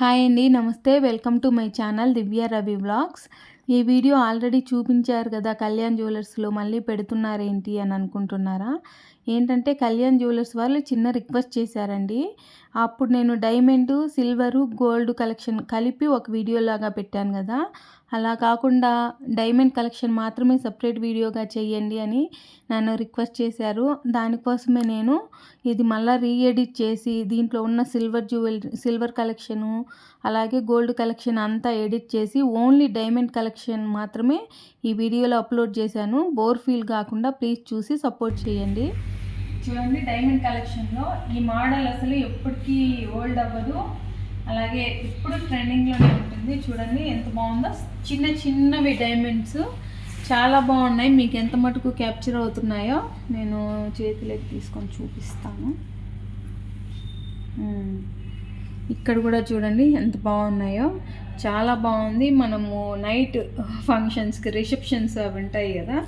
Hi అండి నమస్తే. Welcome to my channel Divya Ravi vlogs. ఈ వీడియో ఆల్రెడీ చూపించారు కదా కళ్యాణ్ జ్యువెలర్స్లో మళ్ళీ పెడుతున్నారేంటి అని అనుకుంటున్నారా? ఏంటంటే కళ్యాణ్ జ్యువెలర్స్ వాళ్ళు చిన్న రిక్వెస్ట్ చేశారండి. అప్పుడు నేను డైమండ్ సిల్వరు గోల్డ్ కలెక్షన్ కలిపి ఒక వీడియో లాగా పెట్టాను కదా. అలా కాకుండా డైమండ్ కలెక్షన్ మాత్రమే సపరేట్ వీడియోగా చేయండి అని నన్ను రిక్వెస్ట్ చేశారు. దానికోసమే నేను ఇది మళ్ళీ రీఎడిట్ చేసి దీంట్లో ఉన్న సిల్వర్ జ్యువెలరీ సిల్వర్ కలెక్షను అలాగే గోల్డ్ కలెక్షన్ అంతా ఎడిట్ చేసి ఓన్లీ డైమండ్ కలెక్షన్ మాత్రమే ఈ వీడియోలో అప్లోడ్ చేశాను. బోర్ ఫీల్ కాకుండా ప్లీజ్ చూసి సపోర్ట్ చేయండి. చూడండి డైమండ్ కలెక్షన్లో ఈ మోడల్ అసలు ఎప్పటికీ ఓల్డ్ అవ్వదు. అలాగే ఇప్పుడు ట్రెండింగ్లోనే ఉంటుంది. చూడండి ఎంత బాగుందో. చిన్న చిన్నవి డైమండ్స్ చాలా బాగున్నాయి. మీకు ఎంత మటుకు క్యాప్చర్ అవుతున్నాయో నేను చేతిలోకి తీసుకొని చూపిస్తాను. ఇక్కడ కూడా చూడండి ఎంత బాగున్నాయో. చాలా బాగుంది. మనము నైట్ ఫంక్షన్స్కి రిసెప్షన్స్ అవి ఉంటాయి కదా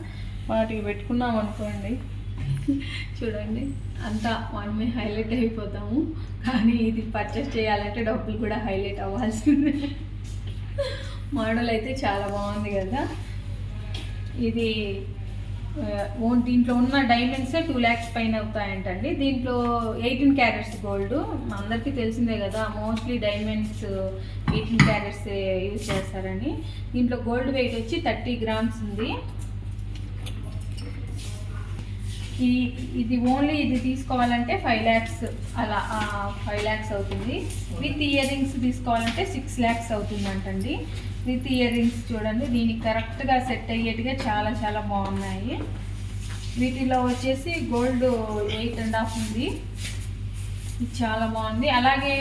వాటికి పెట్టుకున్నాం అనుకోండి. చూడండి అంతా మనమే హైలైట్ అయిపోతాము. కానీ ఇది పర్చేస్ చేయాలంటే డబ్బులు కూడా హైలైట్ అవ్వాల్సిందే. మోడల్ అయితే చాలా బాగుంది కదా. ఇది ఓన్ దీంట్లో ఉన్న డైమండ్స్ టూ ల్యాక్స్ పైన అవుతాయంటండి. దీంట్లో ఎయిటీన్ క్యారెట్స్ గోల్డ్ అందరికీ తెలిసిందే కదా mostly diamonds eighteen carats use చేస్తారని. దీంట్లో గోల్డ్ వెయిట్ వచ్చి థర్టీ గ్రామ్స్ ఉంది. ఈ ఇది ఓన్లీ ఇది తీసుకోవాలంటే ఫైవ్ ల్యాక్స్ అలా ఫైవ్ ల్యాక్స్ అవుతుంది. విత్ ఇయర్ రింగ్స్ తీసుకోవాలంటే సిక్స్ ల్యాక్స్ అవుతుందంటండి. విత్ ఇయర్ రింగ్స్ చూడండి దీనికి కరెక్ట్గా సెట్ అయ్యేట్టుగా చాలా చాలా బాగున్నాయి. వీటిలో వచ్చేసి గోల్డ్ ఎయిట్ అండ్ హాఫ్ ఉంది. ఇది చాలా బాగుంది. అలాగే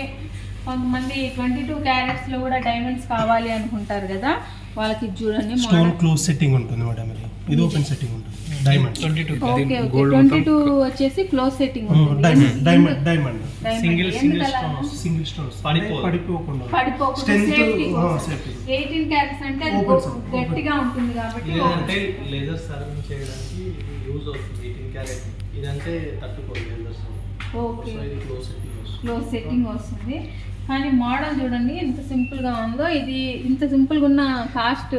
కొంతమంది ట్వంటీ టూ క్యారెట్స్లో కూడా డైమండ్స్ కావాలి అనుకుంటారు కదా. వాళ్ళకి చూడండి క్లోజ్ సెట్టింగ్ ఉంటుంది మేడం ఇది. ఓపెన్ సెట్టింగ్ ఉంటుంది. Diamond twenty two okay okay twenty two వచ్చేసి క్లోజ్ సెట్టింగ్ ఉంటుంది. Diamond diamond diamond Single- single single stones. పడిపోకుండా పడిపోకుండా Strength, సేఫ్టీ. ఎయిటీన్ క్యారెట్స్ అంటే అది. గట్టిగా ఉంటుంది కాబట్టి ఇదంటే లేజర్ సర్వింగ్ చేయడానికి యూజ్ అవుతుంది ఎయిటీన్ క్యారెట్ ఇదంటే తట్టుకోదు లేజర్స్ ఓకే సో ఇది క్లోజ్ సెట్టింగ్ వస్తుంది. క్లోజ్ సెట్టింగ్ వస్తుంది. కానీ మోడల్ చూడండి ఎంత సింపుల్గా ఉందో ఇది ఇంత సింపుల్గా ఉన్న కాస్ట్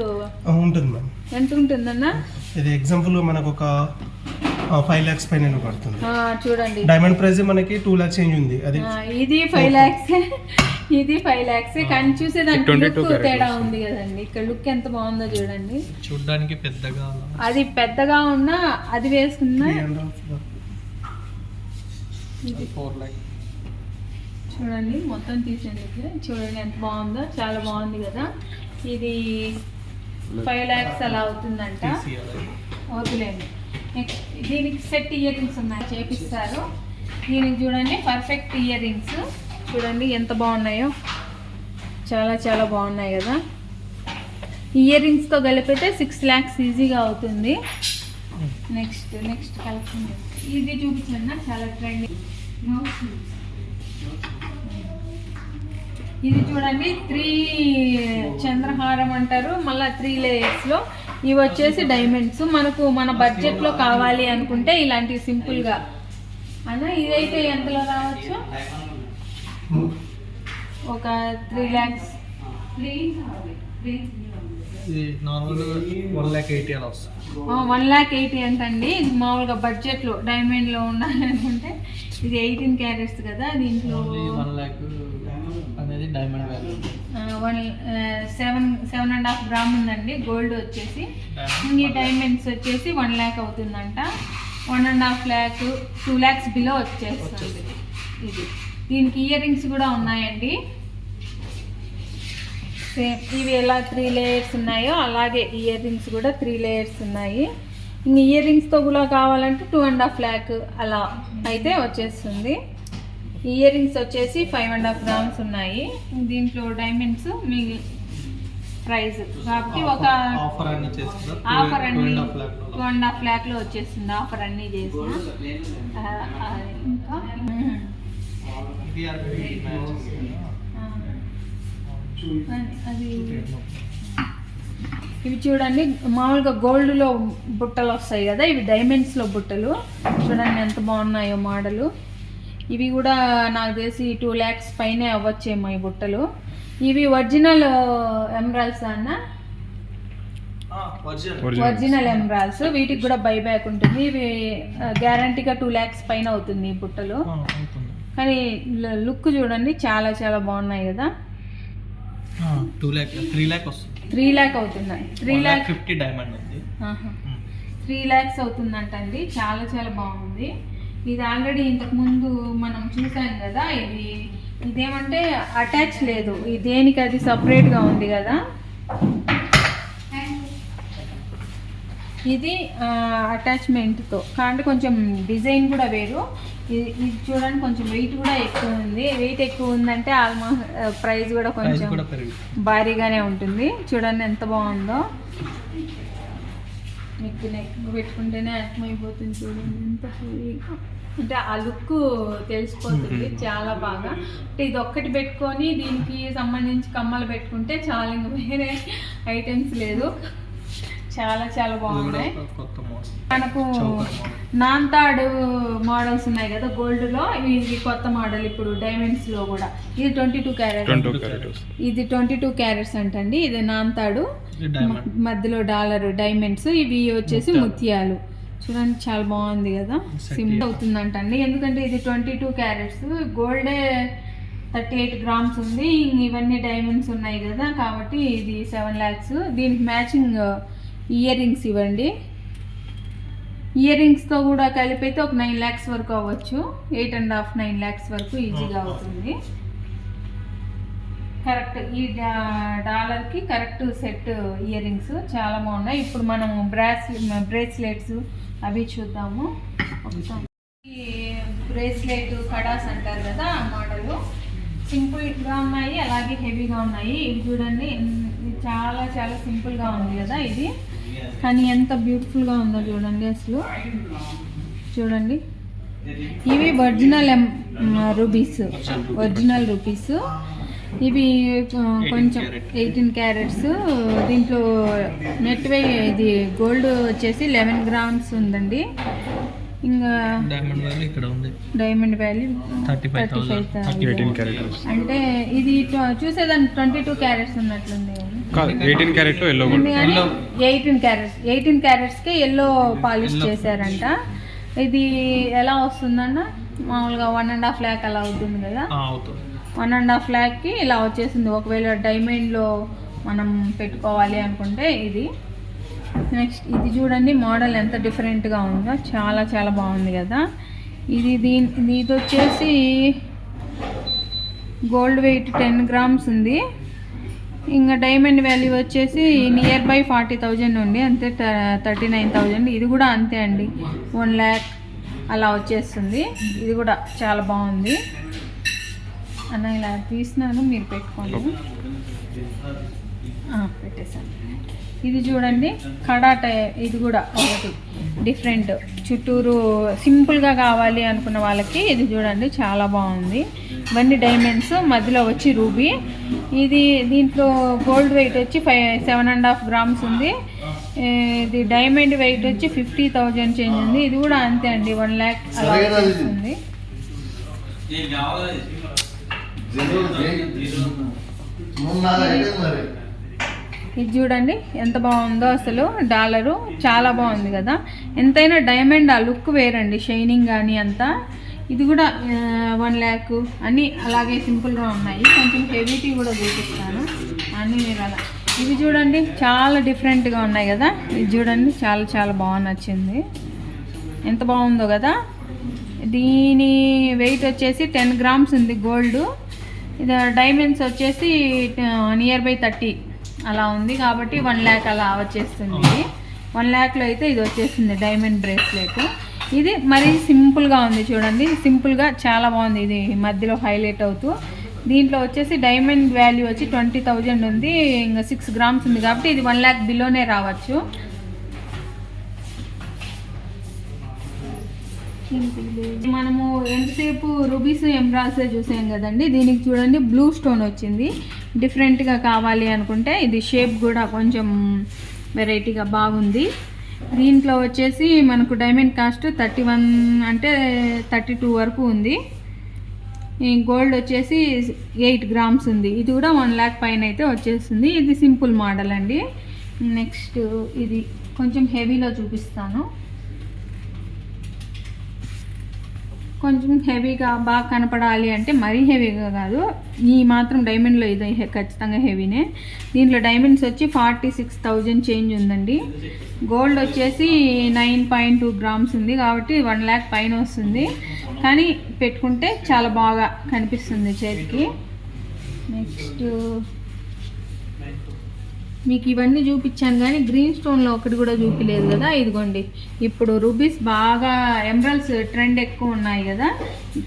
ఉంటుంది ఎంత ఉంటుందన్న? ఇది ఎగ్జాంపుల్ మనకు ఒక ఫైవ్ ల్యాక్స్ పైన పడుతుంది. ఆ, చూడండి. డైమండ్ ప్రైస్ మనకి టూ ల్యాక్స్ చేంజ్ ఉంది. అది ఇది ఫైవ్ ల్యాక్స్ ఇది ఫైవ్ ల్యాక్స్ కానీ చూసేదానికి లుక్ తేడా ఉంది కదండి. ఇక్కడ లుక్ ఎంత బాగుందో చూడండి. చూడడానికి పెద్దగా అది పెద్దగా ఉన్నా అది వేసుకున్నా చూడండి మొత్తం తీసేందుకు. చూడండి ఎంత బాగుందో చాలా బాగుంది కదా. ఇది ఫైవ్ ల్యాక్స్ అలా అవుతుందంట. వదిలేండి నెక్స్ట్ దీనికి సెట్ ఇయర్ రింగ్స్ ఉన్నాయి. చేపిస్తారు. దీనికి చూడండి పర్ఫెక్ట్ ఇయర్ రింగ్స్ చూడండి ఎంత బాగున్నాయో. చాలా చాలా బాగున్నాయి కదా. ఇయర్ రింగ్స్తో కలిపితే సిక్స్ ల్యాక్స్ ఈజీగా అవుతుంది. నెక్స్ట్ నెక్స్ట్ కలెక్షన్ ఇది చూపించండి చాలా ట్రెండింగ్ ఇది చూడండి త్రీ చంద్రహారం అంటారు మళ్ళీ త్రీ లేయర్స్లో ఇవి వచ్చేసి డైమండ్స్ మనకు మన బడ్జెట్లో కావాలి అనుకుంటే ఇలాంటివి సింపుల్గా అన్న ఇదైతే ఎంతలో రావచ్చు? ఒక three lakhs one lakh eighty అంటండి. ఇది మామూలుగా బడ్జెట్లో డైమండ్లో ఉండాలి అనుకుంటే ఇది ఎయిటీన్ క్యారెట్స్ కదా దీంట్లో వన్ ల్యాక్ అనేది diamond value one seven seven and half gram ఉందండి. గోల్డ్ వచ్చేసి. ఈ డైమండ్స్ వచ్చేసి వన్ ల్యాక్ అవుతుందంట. One and half lakh two lakhs below వచ్చేస్తుంది. ఇది. దీనికి ఇయర్ రింగ్స్ కూడా ఉన్నాయండి. సేమ్ ఇవి ఎలా త్రీ లేయర్స్ ఉన్నాయో అలాగే ఇయర్ రింగ్స్ కూడా త్రీ లేయర్స్ ఉన్నాయి. ఇంక ఇయర్ రింగ్స్తో కూడా కావాలంటే టూ అండ్ హాఫ్ ల్యాక్ అలా అయితే వచ్చేస్తుంది. ఇయర్ రింగ్స్ వచ్చేసి ఫైవ్ అండ్ హాఫ్ గ్రామ్స్ ఉన్నాయి. దీంట్లో డైమండ్స్ మీ ప్రైస్ కాబట్టి ఒక ఆఫర్ అన్ని అన్ని అండ్ హాఫ్ ల్యాక్ టూ ల్యాక్లో వచ్చేస్తుంది. ఆఫర్ అన్నీ చేసిన. ఇంకా? అది ఇవి చూడండి. మామూలుగా గోల్డ్లో బుట్టలు వస్తాయి కదా? ఇవి డైమండ్స్లో బుట్టలు. చూడండి ఎంత బాగున్నాయో మోడలు ఇవి కూడా నాకు తెలిసి టూ ల్యాక్స్ పైనే అవ్వచ్చేమో ఈ బుట్టలు. ఇవి ఒరిజినల్ ఎమరాల్స్ అన్న? ఒరిజినల్. ఒరిజినల్. ఎమరాల్స్. వీటికి కూడా బై బ్యాక్ ఉంటుంది. ఇవి గ్యారంటీగా టూ ల్యాక్స్ పైన అవుతుంది ఈ బుట్టలు. అవుతుంది. కానీ లుక్ చూడండి చాలా చాలా బాగున్నాయి కదా. టూ ల్యాక్ త్రీ ల్యాక్ వస్తుంది. త్రీ ల్యాక్ అవుతున్నాయి. త్రీ ల్యాక్ ఫిఫ్టీ డైమండ్ ఉంది. త్రీ ల్యాక్స్ అవుతుందంటండి. చాలా చాలా బాగుంది. ఇది ఆల్రెడీ ఇంతకు ముందు మనం చూసాం కదా ఇది ఇదేమంటే అటాచ్ లేదు. దేనికి అది సపరేట్గా ఉంది కదా? ఇది అటాచ్మెంట్తో కాబట్టి కొంచెం డిజైన్ కూడా వేరు. ఇది ఇది చూడండి కొంచెం వెయిట్ కూడా ఎక్కువ ఉంది. వెయిట్ ఎక్కువ ఉందంటే ఆల్మోస్ట్ ప్రైస్ కూడా కొంచెం భారీగానే ఉంటుంది. చూడండి ఎంత బాగుందో. నెక్ నెక్ పెట్టుకుంటేనే అర్థమైపోతుంది చూడండి. ఎంత హెవీగా అంటే ఆ లుక్ తెలిసిపోతుంది చాలా బాగా. అంటే ఇది ఒక్కటి పెట్టుకొని దీనికి సంబంధించి కమ్మలు పెట్టుకుంటే చాలా ఇంక వేరే ఐటమ్స్ లేదు. చాలా చాలా బాగున్నాయి. మనకు నాంతాడు మోడల్స్ ఉన్నాయి కదా గోల్డ్లో ఇది కొత్త మోడల్ ఇప్పుడు డైమండ్స్లో కూడా. ఇది ట్వంటీ టూ క్యారెట్ ఇది ట్వంటీ టూ క్యారెట్స్ అంటండి. ఇది నాంతాడు మధ్యలో డాలర్ డైమండ్స్ ఇవి వచ్చేసి ముత్యాలు. చూడండి చాలా బాగుంది కదా. సిమ్. అవుతుందంటండి. ఎందుకంటే ఇది ట్వంటీ టూ క్యారెట్స్ గోల్డే థర్టీ ఎయిట్ గ్రామ్స్ ఉంది ఇవన్నీ డైమండ్స్ ఉన్నాయి కదా. కాబట్టి ఇది సెవెన్ ల్యాక్స్ దీనికి మ్యాచింగ్ ఇయర్ రింగ్స్ ఇవ్వండి. ఇయర్ రింగ్స్తో కూడా కలిపి అయితే ఒక నైన్ ల్యాక్స్ వరకు అవ్వచ్చు. Eight and half nine lakhs వరకు ఈజీగా అవుతుంది. కరెక్ట్. ఈ డాలర్కి కరెక్ట్ సెట్ ఇయర్ రింగ్స్ చాలా బాగున్నాయి. ఇప్పుడు మనం బ్రాస్ బ్రేస్లెట్స్ అవి చూద్దాము. ఈ బ్రేస్లెట్ కడాస్ అంటారు కదా ఆ మోడల్. సింపుల్గా ఉన్నాయి అలాగే హెవీగా ఉన్నాయి. ఇది చూడండి చాలా చాలా సింపుల్గా ఉంది కదా ఇది. కానీ ఎంత బ్యూటిఫుల్గా ఉందో చూడండి అసలు. చూడండి. ఇవి ఒరిజినల్ ఎం రూబీస్ ఒరిజినల్ రూపీస్ ఇవి కొంచెం ఎయిటీన్ క్యారెట్స్ దీంట్లో నెట్ వే ఇది గోల్డ్ వచ్చేసి లెవెన్ గ్రామ్స్ ఉందండి. ఇంకా డైమండ్ వాల్యూ ఇక్కడ ఉంది. Diamond value 35,000. థర్టీ ఫైవ్ అంటే ఇది చూసేదానికి twenty two carats ఉన్నట్లుంది. Eighteen carat yellow eighteen carats eighteen క్యారెట్స్కి yellow polish చేశారంట. ఇది ఎలా వస్తుందన్న? మామూలుగా వన్ అండ్ హాఫ్ ల్యాక్ అలా అవుతుంది కదా. ఆ, అవుతుంది. వన్ అండ్ హాఫ్ ల్యాక్కి ఇలా వచ్చేసింది. ఒకవేళ డైమండ్లో మనం పెట్టుకోవాలి అనుకుంటే ఇది. నెక్స్ట్ ఇది చూడండి మోడల్ ఎంత డిఫరెంట్గా ఉందో. చాలా చాలా బాగుంది కదా. ఇది దీని ఇది వచ్చేసి గోల్డ్ వెయిట్ టెన్ గ్రామ్స్ ఉంది. ఇంకా డైమండ్ వాల్యూ వచ్చేసి నియర్ బై ఫార్టీ థౌజండ్ ఉంది. అంతే థర్టీ నైన్ థౌజండ్ ఇది కూడా అంతే అండి. వన్ ల్యాక్ అలా వచ్చేస్తుంది. ఇది కూడా చాలా బాగుంది. అన్న ఇలా తీసినాను మీరు పెట్టుకోండి. పెట్టేశాను. ఇది చూడండి కడాట ఇది కూడా ఒకటి. డిఫరెంట్ చుట్టూరు సింపుల్గా కావాలి అనుకున్న వాళ్ళకి ఇది చూడండి చాలా బాగుంది. ఇవన్నీ డైమండ్స్ మధ్యలో వచ్చి రూబీ. ఇది దీంట్లో గోల్డ్ వెయిట్ వచ్చి five seven and half grams ఉంది. ఇది డైమండ్ వెయిట్ వచ్చి ఫిఫ్టీ థౌజండ్ చేంజ్ ఉంది. ఇది కూడా అంతే అండి వన్ ల్యాక్ అలా వస్తుంది ఇది చూడండి ఎంత బాగుందో అసలు. డాలరు చాలా బాగుంది కదా. ఎంతైనా డైమండ్ ఆ లుక్ వేరండి షైనింగ్ కానీ అంతా. ఇది కూడా వన్ ల్యాక్ అన్నీ అలాగే సింపుల్గా ఉన్నాయి. కొంచెం హెవీటీ కూడా చూపిస్తాను. అన్నీ మీరు అలా. ఇవి చూడండి చాలా డిఫరెంట్గా ఉన్నాయి కదా. ఇది చూడండి చాలా చాలా బాగా నచ్చింది. ఎంత బాగుందో కదా. దీని వెయిట్ వచ్చేసి టెన్ గ్రామ్స్ ఉంది గోల్డ్. ఇది డైమండ్స్ వచ్చేసి నియర్ బై థర్టీ. అలా ఉంది కాబట్టి వన్ ల్యాక్ అలా వచ్చేస్తుంది. వన్ ల్యాక్లో అయితే ఇది వచ్చేస్తుంది డైమండ్ బ్రేస్లెట్ ఇది మరీ సింపుల్గా ఉంది చూడండి. సింపుల్గా చాలా బాగుంది ఇది మధ్యలో హైలైట్ అవుతూ. దీంట్లో వచ్చేసి డైమండ్ వాల్యూ వచ్చి ట్వంటీ థౌజండ్ ఉంది. ఇంకా సిక్స్ గ్రామ్స్ ఉంది కాబట్టి ఇది వన్ ల్యాక్ బిలోనే రావచ్చు. మనము ఎంతసేపు రుబీస్ ఎమరాల్సే చూసాం కదండి దీనికి చూడండి బ్లూ స్టోన్ వచ్చింది. డిఫరెంట్గా కావాలి అనుకుంటే ఇది షేప్ కూడా కొంచెం వెరైటీగా బాగుంది. దీంట్లో వచ్చేసి మనకు డైమండ్ కాస్ట్ థర్టీ వన్ అంటే థర్టీ టూ వరకు ఉంది. ఈ గోల్డ్ వచ్చేసి ఎయిట్ గ్రామ్స్ ఉంది. ఇది కూడా వన్ ల్యాక్ పైన అయితే వచ్చేస్తుంది. ఇది సింపుల్ మోడల్ అండి. నెక్స్ట్ ఇది కొంచెం హెవీలో చూపిస్తాను. కొంచెం హెవీగా బాగా కనపడాలి అంటే మరీ హెవీగా కాదు. ఈ మాత్రం డైమండ్లో ఇది ఖచ్చితంగా హెవీనే. దీంట్లో డైమండ్స్ వచ్చి ఫార్టీ సిక్స్ థౌజండ్ చేంజ్ ఉందండి. గోల్డ్ వచ్చేసి నైన్ పాయింట్ టూ గ్రామ్స్ ఉంది కాబట్టి వన్ ల్యాక్ పైన వస్తుంది. కానీ పెట్టుకుంటే చాలా బాగా కనిపిస్తుంది చేతికి. నెక్స్ట్ మీకు ఇవన్నీ చూపించాను కానీ గ్రీన్ స్టోన్లో ఒకటి కూడా చూపించలేదు కదా ఇదిగోండి. ఇప్పుడు రూబీస్ బాగా ఎమరల్స్ ట్రెండ్ ఎక్కువ ఉన్నాయి కదా.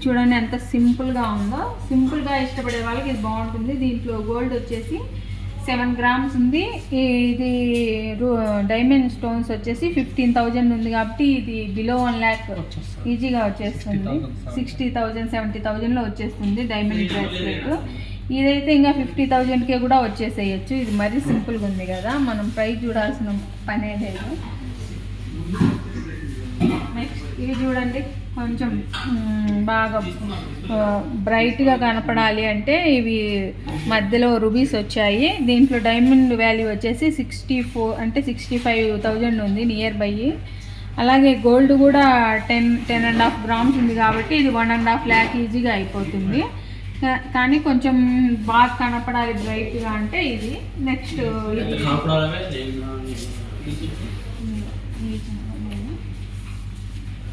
చూడండి ఎంత సింపుల్గా ఉందో. సింపుల్గా ఇష్టపడే వాళ్ళకి ఇది బాగుంటుంది. దీంట్లో గోల్డ్ వచ్చేసి సెవెన్ గ్రామ్స్ ఉంది. ఇది డైమండ్ స్టోన్స్ వచ్చేసి ఫిఫ్టీన్ థౌజండ్ ఉంది కాబట్టి ఇది బిలో వన్ ల్యాక్ ఈజీగా వచ్చేస్తుంది. సిక్స్టీ థౌజండ్ సెవెంటీ థౌజండ్లో వచ్చేస్తుంది డైమండ్ బ్రేస్లెట్. ఇదైతే ఇంకా ఫిఫ్టీ థౌజండ్కే కూడా వచ్చేసేయచ్చు. ఇది మరీ సింపుల్గా ఉంది కదా. మనం ప్రైస్ చూడాల్సిన పనే లేదు నెక్స్ట్ ఇవి చూడండి. కొంచెం బాగా బ్రైట్గా కనపడాలి అంటే ఇవి మధ్యలో రుబీస్ వచ్చాయి. దీంట్లో డైమండ్ వాల్యూ వచ్చేసి సిక్స్టీ ఫోర్ అంటే సిక్స్టీ ఫైవ్ థౌజండ్ ఉంది నియర్ బై. అలాగే గోల్డ్ కూడా ten ten and half grams ఉంది కాబట్టి ఇది వన్ అండ్ హాఫ్ ల్యాక్ ఈజీగా అయిపోతుంది. కానీ కొంచెం బాగా కనపడాలి బ్రైట్గా అంటే ఇది నెక్స్ట్ ఇది.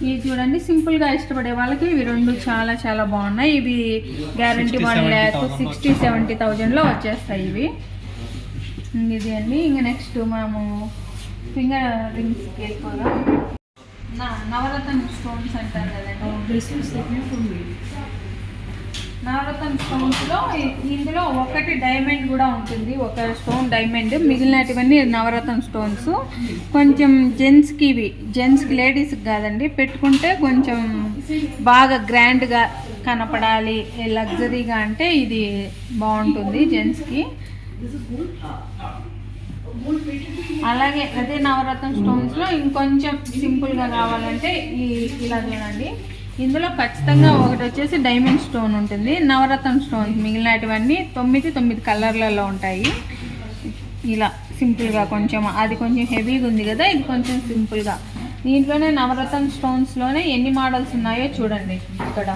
ఇవి చూడండి. సింపుల్గా ఇష్టపడే వాళ్ళకి ఇవి రెండు చాలా చాలా బాగున్నాయి. ఇవి guarantee one lakh sixty seventy థౌజండ్లో వచ్చేస్తాయి ఇవి. ఇది అండి. ఇంకా నెక్స్ట్ మనము ఫింగర్ రింగ్స్కి వెళ్ళిపోదాం నా నవరత్న స్టోన్స్ అంటారు కదండి. నవరత్న స్టోన్స్లో ఇందులో ఒకటి డైమండ్ కూడా ఉంటుంది. ఒక స్టోన్ డైమండ్ మిగిలినటివన్నీ నవరత్న స్టోన్స్ కొంచెం జెంట్స్కి ఇవి. జెంట్స్కి లేడీస్కి కాదండి. పెట్టుకుంటే కొంచెం బాగా గ్రాండ్గా కనపడాలి. లగ్జరీగా అంటే ఇది బాగుంటుంది జెంట్స్కి అలాగే అదే నవరత్న స్టోన్స్లో ఇంకొంచెం సింపుల్గా కావాలంటే ఈ ఇలా చూడండి. ఇందులో ఖచ్చితంగా ఒకటి వచ్చేసి డైమండ్ స్టోన్ ఉంటుంది. నవరత్న స్టోన్స్ మిగిలినటివన్నీ తొమ్మిది తొమ్మిది కలర్లలో ఉంటాయి. ఇలా సింపుల్గా కొంచెం అది కొంచెం హెవీగా ఉంది కదా ఇది కొంచెం సింపుల్గా. దీంట్లోనే నవరత్న స్టోన్స్లోనే ఎన్ని మోడల్స్ ఉన్నాయో చూడండి. ఇక్కడ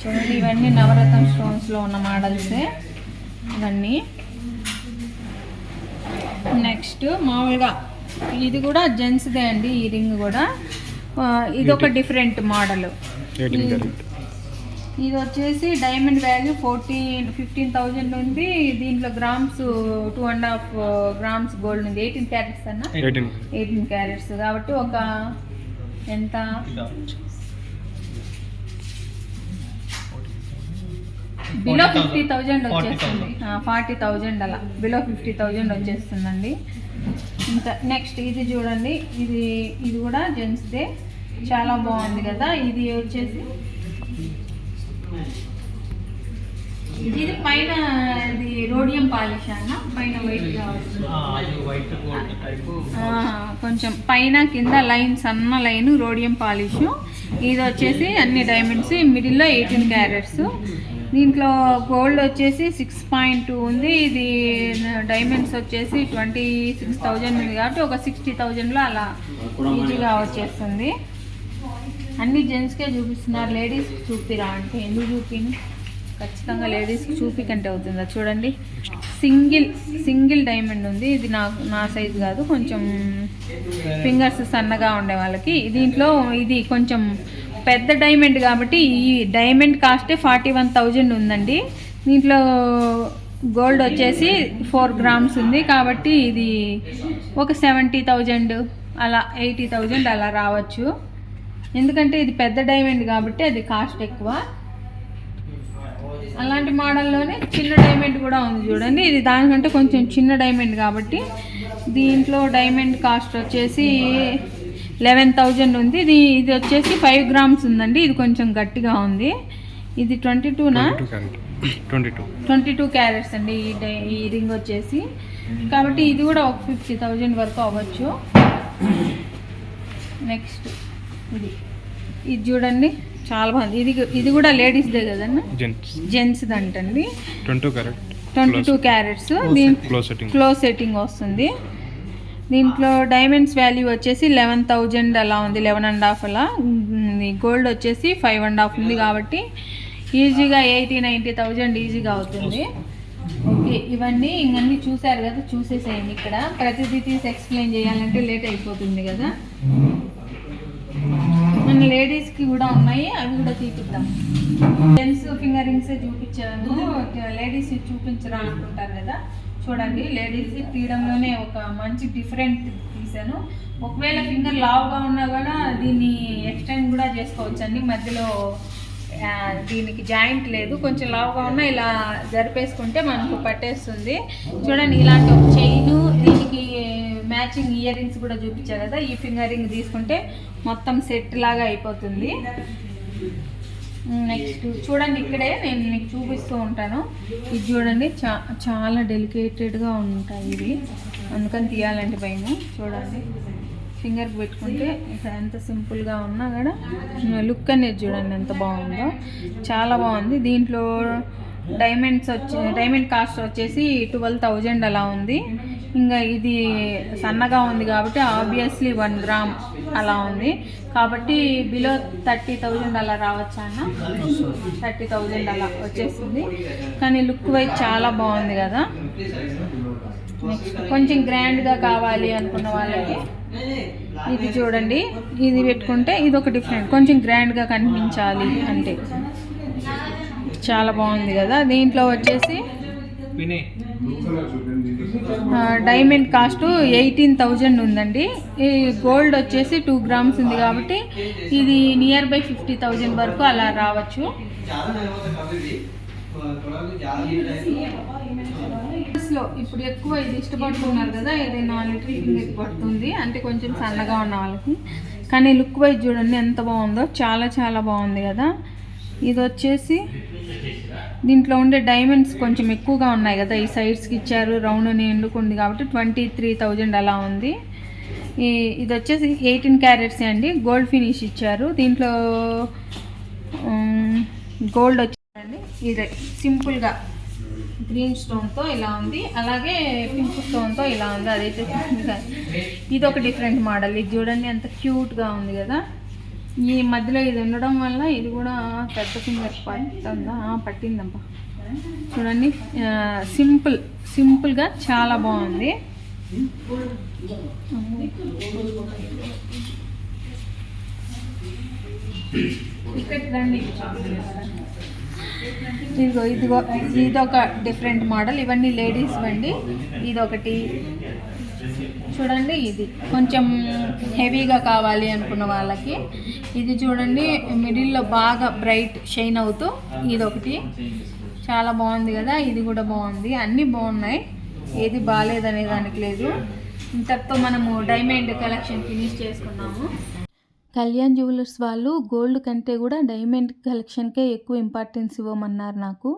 చూడండి ఇవన్నీ నవరత్న స్టోన్స్లో ఉన్న మోడల్సే ఇవన్నీ. నెక్స్ట్ మామూలుగా ఇది కూడా జెంట్స్దే అండి ఈ రింగ్ కూడా. ఇది ఒక డిఫరెంట్ మోడల్ ఇది వచ్చేసి diamond value fourteen fifteen thousand ఉంది. దీంట్లో grams two and half grams gold ఉంది. ఎయిటీన్ క్యారెట్స్ అన్న? ఎయిటీన్ ఎయిటీన్ క్యారెట్స్ కాబట్టి ఒక ఎంత? బిలో ఫిఫ్టీ థౌజండ్ వచ్చేస్తుంది. ఫార్టీ థౌజండ్ అలా. బిలో ఫిఫ్టీ థౌజండ్ వచ్చేస్తుందండి. ఇంకా నెక్స్ట్ ఇది చూడండి. ఇది ఇది కూడా జెంట్స్దే చాలా బాగుంది కదా. ఇది వచ్చేసి ఇది పైన ఇది రోడియం పాలిష్ అన్న. పైన వైట్ కొంచెం పైన కింద లైన్ సన్న లైన్ రోడియం పాలిష్ ఇది వచ్చేసి అన్ని డైమండ్స్ మిడిల్లో ఎయిటీన్ క్యారెట్స్ దీంట్లో గోల్డ్ వచ్చేసి సిక్స్ పాయింట్ టూ ఉంది. ఇది డైమండ్స్ వచ్చేసి ట్వంటీ సిక్స్ థౌజండ్ ఉంది. కాబట్టి ఒక సిక్స్టీ థౌజండ్లో అలా ఈజీగా వచ్చేస్తుంది. అన్ని జెంట్స్కే చూపిస్తున్నారు. లేడీస్కి చూపిరా అంటే ఎందుకు చూపింది ఖచ్చితంగా లేడీస్కి చూపికంటే అవుతుందా? చూడండి. సింగిల్ సింగిల్ డైమండ్ ఉంది. ఇది నా నా సైజ్ కాదు. కొంచెం ఫింగర్స్ సన్నగా ఉండే వాళ్ళకి. దీంట్లో ఇది కొంచెం పెద్ద డైమండ్ కాబట్టి ఈ డైమండ్ కాస్టే ఫార్టీ వన్ థౌజండ్ ఉందండి. దీంట్లో గోల్డ్ వచ్చేసి ఫోర్ గ్రామ్స్ ఉంది. కాబట్టి ఇది ఒక సెవెంటీ థౌజండ్ అలా ఎయిటీ థౌజండ్ అలా రావచ్చు. ఎందుకంటే ఇది పెద్ద డైమండ్ కాబట్టి అది కాస్ట్ ఎక్కువ. అలాంటి మోడల్లోనే చిన్న డైమండ్ కూడా ఉంది చూడండి. ఇది దానికంటే కొంచెం చిన్న డైమండ్ కాబట్టి దీంట్లో డైమండ్ కాస్ట్ వచ్చేసి లెవెన్ థౌజండ్ ఉంది. ఇది ఇది వచ్చేసి ఫైవ్ గ్రామ్స్ ఉందండి. ఇది కొంచెం గట్టిగా ఉంది. ఇది twenty టూనా twenty two twenty two carats అండి ఈ డై ఈ రింగ్ వచ్చేసి. కాబట్టి ఇది కూడా ఒక ఫిఫ్టీ థౌజండ్ వరకు అవ్వచ్చు. నెక్స్ట్ ఇది. ఇది చూడండి చాలా బాగుంది. ఇది ఇది కూడా లేడీస్దే కదన్న జెంట్స్ జెంట్స్ది అంటండి twenty carat twenty two carats క్లో close setting వస్తుంది. దీంట్లో డైమండ్స్ వాల్యూ వచ్చేసి లెవెన్ థౌజండ్ అలా ఉంది. లెవెన్ అండ్ హాఫ్ అలా. గోల్డ్ వచ్చేసి ఫైవ్ అండ్ హాఫ్ ఉంది కాబట్టి ఈజీగా ఎయిటీ నైంటీ థౌజండ్ ఈజీగా అవుతుంది. ఓకే ఇవన్నీ ఇంకన్నీ చూశారు కదా చూసేసేయండి ఇక్కడ. ప్రతిదీ తీసి ఎక్స్ప్లెయిన్ చేయాలంటే లేట్ అయిపోతుంది కదా. మన లేడీస్కి కూడా ఉన్నాయి అవి కూడా చూపిద్దాం జెంట్స్ ఫింగర్ రింగ్స్ చూపించాను లేడీస్ చూపించరా అనుకుంటారు కదా. చూడండి లేడీస్ తీయడంలోనే ఒక మంచి డిఫరెంట్ తీసాను ఒకవేళ ఫింగర్ లావుగా ఉన్నా కూడా దీన్ని ఎక్స్టెండ్ కూడా చేసుకోవచ్చు అండి మధ్యలో దీనికి జాయింట్ లేదు. కొంచెం లావుగా ఉన్నా ఇలా జరిపేసుకుంటే మనకు పట్టేస్తుంది. చూడండి ఇలాంటి ఒక మ్యాచింగ్ ఇయర్ రింగ్స్ కూడా చూపించారు కదా ఈ ఫింగర్ రింగ్ తీసుకుంటే మొత్తం సెట్ లాగా అయిపోతుంది. నెక్స్ట్ చూడండి ఇక్కడే నేను మీకు చూపిస్తూ ఉంటాను. ఇది చూడండి చా చాలా డెలికేటెడ్గా ఉంటాయి ఇవి. అందుకని తీయాలంటే పైన. చూడండి. ఫింగర్కి పెట్టుకుంటే ఇక్కడ ఎంత సింపుల్గా ఉన్నా కూడా లుక్ అనేది చూడండి ఎంత బాగుందో. చాలా బాగుంది. దీంట్లో డైమండ్స్ వచ్చి డైమండ్ కాస్ట్ వచ్చేసి ట్వెల్వ్ థౌజండ్ అలా ఉంది. ఇంకా ఇది సన్నగా ఉంది కాబట్టి ఆబ్వియస్లీ వన్ గ్రామ్ అలా ఉంది. కాబట్టి బిలో థర్టీ థౌజండ్ అలా రావచ్చు అన్న? థర్టీ థౌజండ్ అలా వచ్చేసింది. కానీ లుక్ వైజ్ చాలా బాగుంది కదా? నెక్స్ట్ కొంచెం గ్రాండ్గా కావాలి అనుకున్న వాళ్ళకి ఇది చూడండి. ఇది పెట్టుకుంటే ఇది ఒక డిఫరెంట్ కొంచెం గ్రాండ్గా కనిపించాలి అంటే. చాలా బాగుంది కదా? దీంట్లో వచ్చేసి డైమండ్ కాస్ట్ ఎయిటీన్ థౌజండ్ ఉందండి. ఈ గోల్డ్ వచ్చేసి టూ గ్రామ్స్ ఉంది కాబట్టి ఇది నియర్ బై ఫిఫ్టీ థౌజండ్ వరకు అలా రావచ్చు. లో ఇప్పుడు ఎక్కువ ఇది ఇష్టపడుతున్నారు కదా ఇది నాలుగు ఫింగర్ పడుతుంది. అంటే కొంచెం సన్నగా ఉన్న వాళ్ళకి. కానీ లుక్ వైజ్ చూడండి ఎంత బాగుందో. చాలా చాలా బాగుంది కదా. ఇది వచ్చేసి దీంట్లో ఉండే డైమండ్స్ కొంచెం ఎక్కువగా ఉన్నాయి కదా ఈ సైడ్స్కి ఇచ్చారు రౌండ్ అని ఎండుకుంది కాబట్టి ట్వంటీ త్రీ థౌజండ్ అలా ఉంది. ఈ ఇది వచ్చేసి ఎయిటీన్ క్యారెట్స్ అండి గోల్డ్ ఫినిష్ ఇచ్చారు. దీంట్లో గోల్డ్ వచ్చేదండి ఇది సింపుల్గా గ్రీన్ స్టోన్తో ఇలా ఉంది. అలాగే పింక్ స్టోన్తో ఇలా ఉంది. అదైతే ఇది ఒక డిఫరెంట్ మోడల్ ఇది చూడండి ఎంత క్యూట్గా ఉంది కదా. ఈ మధ్యలో ఇది ఉండడం వల్ల ఇది కూడా పెద్ద ఫింగర్ పట్టిందా పట్టిందమ్మా చూడండి సింపుల్ సింపుల్గా చాలా బాగుంది. ఇదిగో ఇదిగో ఇదొక డిఫరెంట్ మోడల్ ఇవన్నీ లేడీస్ బండి ఇదొకటి చూడండి ఇది కొంచెం హెవీగా కావాలి అనుకున్న వాళ్ళకి. ఇది చూడండి మిడిల్లో బాగా బ్రైట్ షైన్ అవుతూ ఇది ఒకటి చాలా బాగుంది కదా ఇది కూడా బాగుంది. అన్నీ బాగున్నాయి. ఏది బాగాలేదనే దానికి లేదు. ఇంతటితో మనము డైమండ్ కలెక్షన్ ఫినిష్ చేసుకున్నాము. కళ్యాణ్ జ్యువెలర్స్ వాళ్ళు గోల్డ్ కంటే కూడా డైమండ్ కలెక్షన్కే ఎక్కువ ఇంపార్టెన్స్ ఇవ్వమన్నారు నాకు.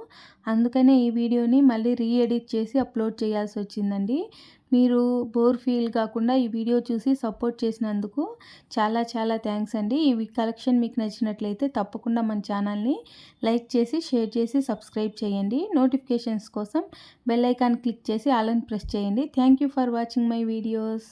అందుకనే ఈ వీడియోని మళ్ళీ రీఎడిట్ చేసి అప్లోడ్ చేయాల్సి వచ్చిందండి. మీరు బోర్ ఫీల్ కాకుండా ఈ వీడియో చూసి సపోర్ట్ చేసినందుకు చాలా చాలా థ్యాంక్స్ అండి. ఈ కలెక్షన్ మీకు నచ్చినట్లయితే తప్పకుండా మన ఛానల్ని లైక్ చేసి షేర్ చేసి సబ్స్క్రైబ్ చేయండి. నోటిఫికేషన్స్ కోసం బెల్ ఐకాన్ క్లిక్ చేసి ఆలన్ ప్రెస్ చేయండి. Thank you for watching my videos